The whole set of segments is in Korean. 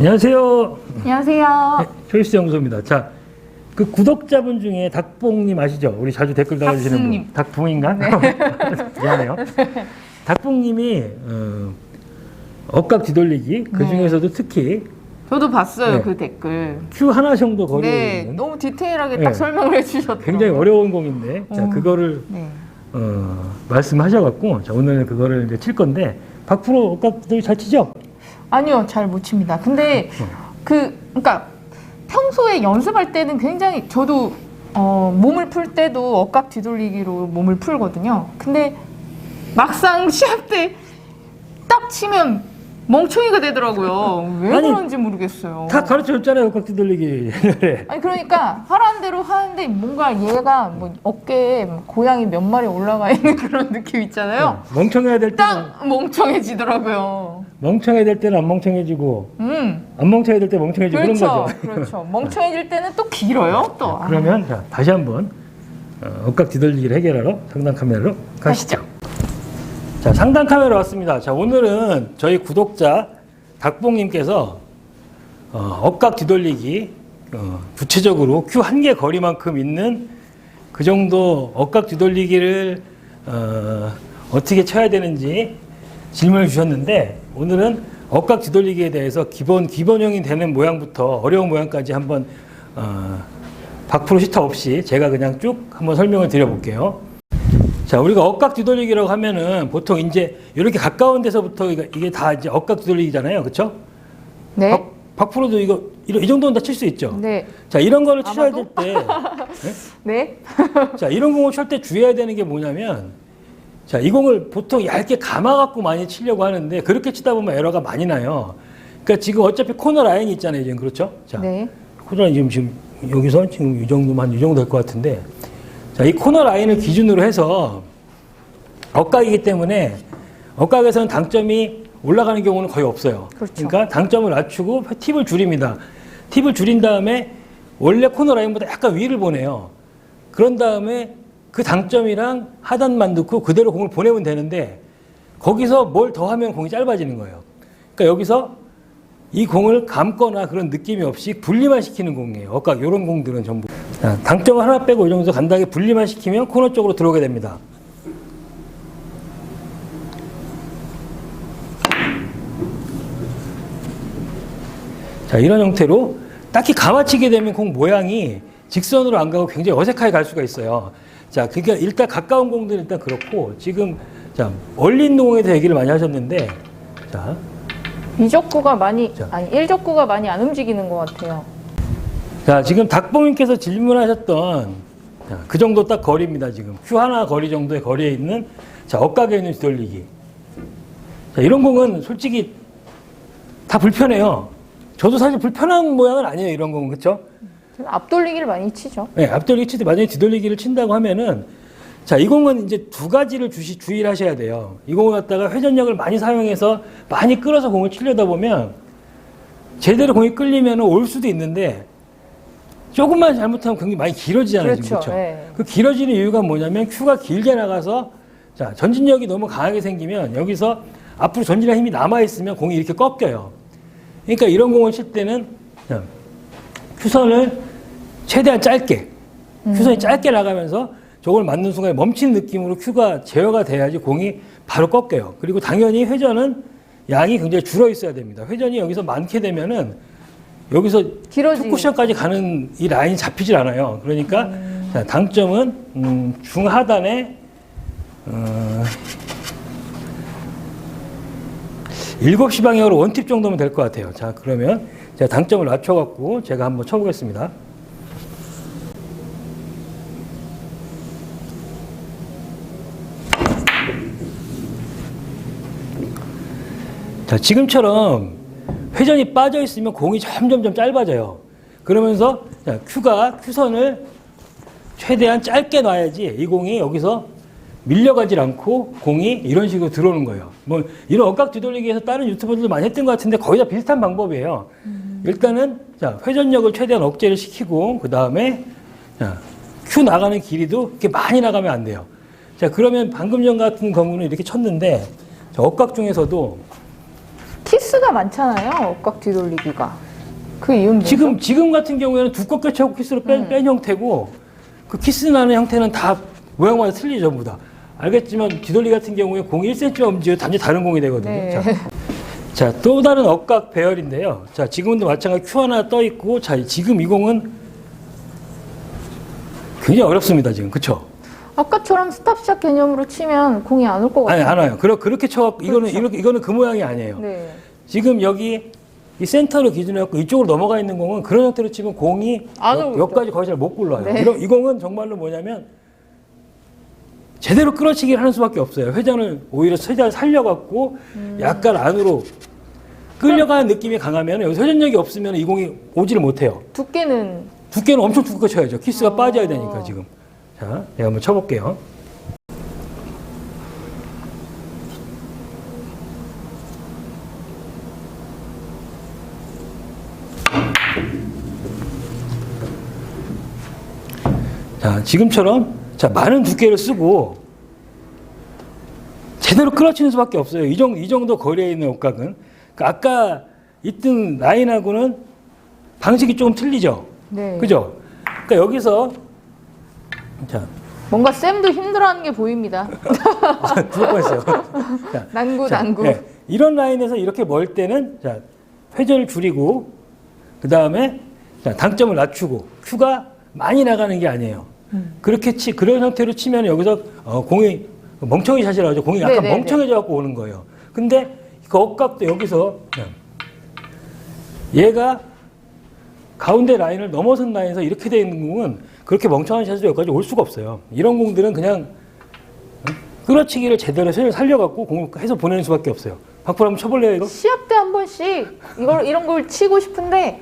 안녕하세요. 안녕하세요. 네, 초이스 연구소입니다. 자, 그 구독자분 중에 닭봉님 아시죠? 우리 자주 댓글 달아주시는. 분. 닭붕인가? 미안해요. 닭봉님이 어, 억각 뒤돌리기 그 중에서도 특히 저도 봤어요 네. 그 댓글. Q 하나 정도 거리에 네, 있는 너무 디테일하게 네. 딱 설명을 해주셨더라고요. 굉장히 어려운 공인데 자 어. 그거를 네. 어, 말씀하셔갖고 자 오늘 그거를 이제 칠 건데 박프로 억각 뒤돌리 잘 치죠? 아니요, 잘 못 칩니다. 근데 어. 그, 그러니까 평소에 연습할 때는 굉장히 저도 어, 몸을 풀 때도 억각 뒤돌리기로 몸을 풀거든요. 근데 막상 시합 때 딱 치면 멍청이가 되더라고요. 왜 아니, 그런지 모르겠어요. 다 가르쳐 줬잖아요 억각 뒤돌리기 옛날에 아니 그러니까 하라는 대로 하는데 뭔가 얘가 뭐 어깨에 고양이 몇 마리 올라가 있는 그런 느낌 있잖아요. 멍청해야 될 때는 딱 멍청해지더라고요. 멍청해야 될 때는 안 멍청해지고 음, 안 멍청해야 될때 멍청해지고 그런 그렇죠, 거죠. 그렇죠. 멍청해질 때는 또 길어요, 또. 아, 그러면 자, 다시 한번 어, 억각 뒤돌리기를 해결하러 상단 카메라로 가시죠. 자, 상단 카메라 왔습니다. 자, 오늘은 저희 구독자 닭봉님께서 어, 억각 뒤돌리기 어, 구체적으로 Q 한개 거리만큼 있는 그 정도 억각 뒤돌리기를 어, 어떻게 쳐야 되는지 질문을 주셨는데 오늘은 억각 뒤돌리기에 대해서 기본 기본형이 되는 모양부터 어려운 모양까지 한번 어, 박프로 시타 없이 제가 그냥 쭉 한번 설명을 드려볼게요. 자, 우리가 억각 뒤돌리기라고 하면은 보통 이제 이렇게 가까운 데서부터 이게 다 이제 억각 뒤돌리기잖아요. 그렇죠? 네. 박, 박프로도 이거 이 정도는 다 칠 수 있죠. 네. 자, 이런 거를 치셔야? 될 때, 네. 자, 이런 공을 칠 때 주의해야 되는 게 뭐냐면, 자, 이 공을 보통 얇게 감아갖고 많이 치려고 하는데, 그렇게 치다 보면 에러가 많이 나요. 그러니까 지금 어차피 코너 라인이 있잖아요, 지금. 그렇죠? 자, 네. 코너 라인 지금, 지금 여기서 지금 이 정도만, 이 정도 될 것 같은데, 자, 이 코너 라인을 기준으로 해서 억각이기 때문에 억각에서는 당점이 올라가는 경우는 거의 없어요. 그렇죠. 러니까 당점을 낮추고 팁을 줄입니다. 팁을 줄인 다음에 원래 코너 라인보다 약간 위를 보내요. 그런 다음에 그 당점이랑 하단만 넣고 그대로 공을 보내면 되는데 거기서 뭘 더 하면 공이 짧아지는 거예요. 그러니까 여기서 이 공을 감거나 그런 느낌이 없이 분리만 시키는 공이에요. 억각 이런 공들은 전부. 자, 당점을 하나 빼고 이 정도 간단하게 분리만 시키면 코너 쪽으로 들어오게 됩니다. 자, 이런 형태로 딱히 감아치게 되면 공 모양이 직선으로 안 가고 굉장히 어색하게 갈 수가 있어요. 자, 그러니까 일단 가까운 공들은 일단 그렇고 지금 자, 멀리 있는 공에 대해 얘기를 많이 하셨는데 자, 이적구가 많이 자. 아니 일적구가 많이 안 움직이는 것 같아요. 자, 지금 닭봉님께서 질문하셨던 자, 그 정도 딱 거리입니다. 지금 큐 하나 거리 정도의 거리에 있는 자, 억각에 있는 뒤돌리기. 자, 이런 공은 솔직히 다 불편해요. 저도 사실 불편한 모양은 아니에요. 이런 공은 그렇죠? 앞돌리기를 많이 치죠. 네, 앞돌리기 칠때 만약에 뒤돌리기를 친다고 하면은 자, 이 공은 이제 두 가지를 주시, 주의를 하셔야 돼요. 이 공을 갖다가 회전력을 많이 사용해서 많이 끌어서 공을 치려다 보면 제대로 공이 끌리면 올 수도 있는데 조금만 잘못하면 굉장히 많이 길어지잖아요. 그렇죠. 그렇죠? 네. 그 길어지는 이유가 뭐냐면 큐가 길게 나가서 자, 전진력이 너무 강하게 생기면 여기서 앞으로 전진할 힘이 남아있으면 공이 이렇게 꺾여요. 그러니까 이런 공을 칠 때는 자, 큐선을 최대한 짧게 큐선이 짧게 나가면서 저걸 맞는 순간에 멈춘 느낌으로 큐가 제어가 돼야지 공이 바로 꺾여요. 그리고 당연히 회전은 양이 굉장히 줄어 있어야 됩니다. 회전이 여기서 많게 되면은 여기서. 투쿠션까지 가는 이 라인이 잡히질 않아요. 그러니까 자, 당점은 음, 중하단에 어, 7시 방향으로 원팁 정도면 될 것 같아요. 자, 그러면 제가 당점을 낮춰갖고 제가 한번 쳐보겠습니다. 자, 지금처럼 회전이 빠져 있으면 공이 점점점 짧아져요. 그러면서 자, 큐가 큐선을 최대한 짧게 놔야지 이 공이 여기서 밀려가질 않고 공이 이런 식으로 들어오는 거예요. 뭐 이런 억각 뒤돌리기에서 다른 유튜버들도 많이 했던 것 같은데 거의 다 비슷한 방법이에요. 일단은 자, 회전력을 최대한 억제를 시키고 그 다음에 큐 나가는 길이도 이렇게 많이 나가면 안 돼요. 자 그러면 방금 전 같은 경우는 이렇게 쳤는데 자, 억각 중에서도 키스가 많잖아요. 억각 뒤돌리기가. 그 이유는 뭐죠? 지금 지금 같은 경우에는 두껍게 쳐고 키스로 뺀, 음. 뺀 형태고 그 키스 나는 형태는 다 모양마다 틀리죠 전부 다. 알겠지만 뒤돌리 같은 경우에 공이 1cm 엄지에 단지 다른 공이 되거든요. 네. 자, 자, 또 다른 억각 배열인데요. 자, 지금도 마찬가지 큐 하나 떠 있고, 자, 지금 이 공은 굉장히 어렵습니다, 지금. 그쵸? 아까처럼 스탑샷 개념으로 치면 공이 안 올것 아니, 같아요. 안 와요. 그러, 그렇게 쳐갖고, 이거는, 그렇죠. 이렇게, 이거는 그 모양이 아니에요. 네. 지금 여기 이 센터로 기준해갖고 이쪽으로 넘어가 있는 공은 그런 형태로 치면 공이 안 여-. 여기까지 거의 잘 못 굴러요. 네. 이런- 이 공은 정말로 뭐냐면 제대로 끌어치기를 하는 수밖에 없어요. 회전을 오히려 회전을 살려갖고 음. 약간 안으로 끌려가는 느낌이 강하면 여기서 회전력이 없으면 이 공이 오지를 못해요. 두께는 두께는 엄청 두껍게 쳐야죠. 키스가 어. 빠져야 되니까 지금. 자, 내가 한번 쳐볼게요. 자, 지금처럼 자 많은 두께를 쓰고 제대로 끌어치는 수밖에 없어요. 이 정도, 이 정도 거리에 있는 옷각은. 그러니까 아까 있던 라인하고는 방식이 조금 틀리죠. 네. 그죠? 그러니까 여기서 자, 뭔가 쌤도 힘들어하는 게 보입니다. 아, 죽을 뻔했어요. 자, 난구 자, 난구. 네, 이런 라인에서 이렇게 멀 때는 자, 회전을 줄이고 그 다음에 당점을 낮추고 큐가 많이 나가는 게 아니에요. 음. 그렇게 치 그런 형태로 치면 여기서 어, 공이 멍청이 샷이라고 하죠. 공이 약간 네네네. 멍청해져 갖고 오는 거예요. 근데 그 억각도 여기서 얘가 가운데 라인을 넘어선 라인에서 이렇게 돼 있는 공은 그렇게 멍청한 샷으로 여기까지 올 수가 없어요. 이런 공들은 그냥 어? 끌어치기를 제대로 살- 살려갖고 공을 해서 보내는 수밖에 없어요. 박프로 한번 쳐볼래요 이거? 시합 때 한 번씩 이걸 이런 걸 치고 싶은데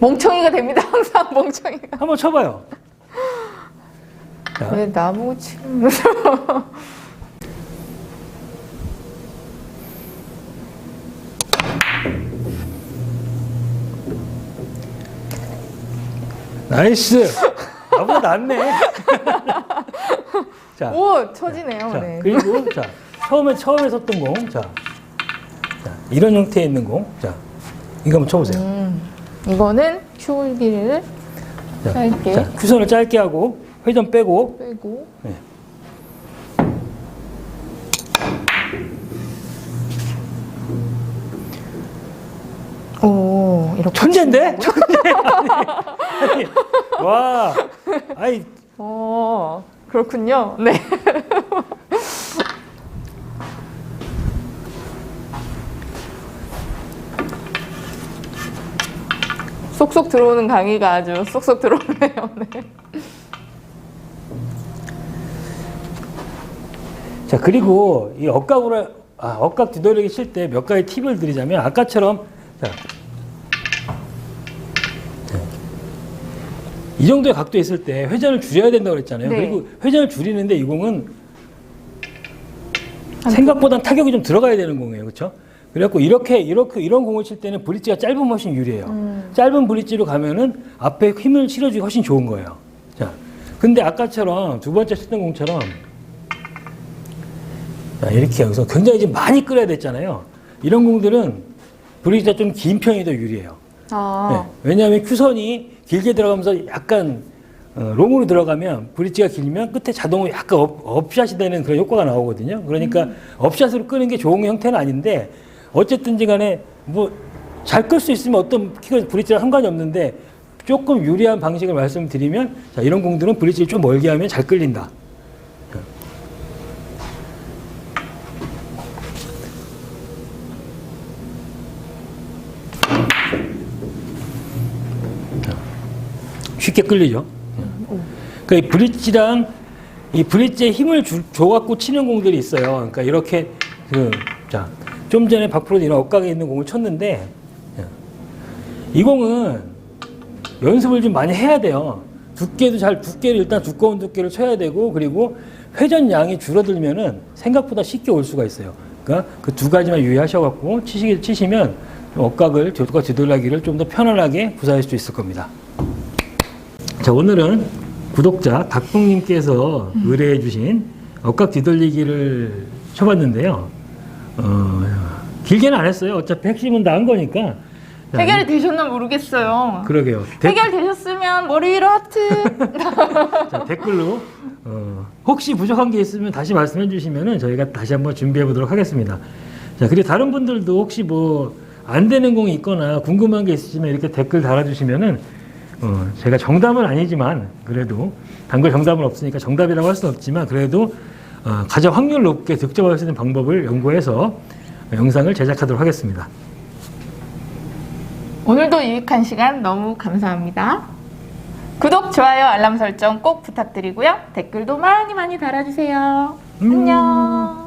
멍청이가 됩니다. 항상 멍청이가. 한번 쳐봐요. 자, 왜 나보고 치면서 나이스. 나보다 낫네. 자, 오 쳐지네요. 자, 네. 그리고 자 처음에 처음에 섰던 공, 자, 자 이런 형태에 있는 공, 자 이거 한번 쳐보세요. 음, 이거는 큐기를 자, 짧게. 자, 큐선을 짧게 하고 회전 빼고 빼고 네. 오 이렇게 천재인데? 천재. 아니, 아니, 와, 아이 어 그렇군요. 네. 쏙쏙 들어오는 강의가 아주 쏙쏙 들어오네요. 네. 자 그리고 이 억각으로 아, 억각 뒤돌리기 칠 때 몇 가지 팁을 드리자면 아까처럼 자, 네. 이 정도의 각도에 있을 때 회전을 줄여야 된다고 그랬잖아요. 네. 그리고 회전을 줄이는데 이 공은 한 생각보다 타격이 좀 들어가야 되는 공이에요, 그렇죠? 그래갖고 이렇게 이렇게 이런 공을 칠 때는 브릿지가 짧으면 훨씬 유리해요. 음. 짧은 브릿지로 가면은 앞에 힘을 실어주기 훨씬 좋은 거예요. 자, 근데 아까처럼 두 번째 쳤던 공처럼 자, 이렇게 여기서 굉장히 좀 많이 끌어야 됐잖아요. 이런 공들은 브릿지가 좀 긴 편이 더 유리해요. 아 네. 왜냐하면 큐선이 길게 들어가면서 약간 어, 롱으로 들어가면 브릿지가 길면 끝에 자동으로 약간 업, 업샷이 되는 그런 효과가 나오거든요. 그러니까 업샷으로 끄는 게 좋은 형태는 아닌데 어쨌든지 간에 뭐 잘 끌 수 있으면 어떤 키가 브릿지랑 상관이 없는데 조금 유리한 방식을 말씀드리면 자, 이런 공들은 브릿지를 좀 멀게 하면 잘 끌린다. 쉽게 끌리죠. 이 브릿지랑 이 브릿지에 힘을 주, 줘갖고 치는 공들이 있어요. 그러니까 이렇게 그, 자, 좀 전에 박프로 이런 엇각에 있는 공을 쳤는데 자, 이 공은 연습을 좀 많이 해야 돼요. 두께도 잘 두께를 일단 두꺼운 두께를 쳐야 되고 그리고 회전 양이 줄어들면은 생각보다 쉽게 올 수가 있어요. 그러니까 그 두 가지만 유의하셔갖고 치시, 치시면 좀 엇각을 뒤돌과 뒤돌라기를 좀 더 편안하게 구사할 수 있을 겁니다. 자, 오늘은 구독자 닭봉님께서 의뢰해주신 억각 뒤돌리기를 쳐봤는데요. 어, 길게는 안 했어요. 어차피 핵심은 다 한 거니까. 자, 해결이 되셨나 모르겠어요. 그러게요. 데- 해결되셨으면 머리 위로 하트. 자, 댓글로 어, 혹시 부족한 게 있으면 다시 말씀해 주시면은 저희가 다시 한번 준비해 보도록 하겠습니다. 자, 그리고 다른 분들도 혹시 뭐 안 되는 공이 있거나 궁금한 게 있으시면 이렇게 댓글 달아주시면은 어, 제가 정답은 아니지만 그래도 단글 정답은 없으니까 정답이라고 할 수는 없지만 그래도 어, 가장 확률 높게 득점할 수 있는 방법을 연구해서 영상을 제작하도록 하겠습니다. 오늘도 유익한 시간 너무 감사합니다. 구독, 좋아요, 알람 설정 꼭 부탁드리고요. 댓글도 많이 많이 달아주세요. 음. 안녕.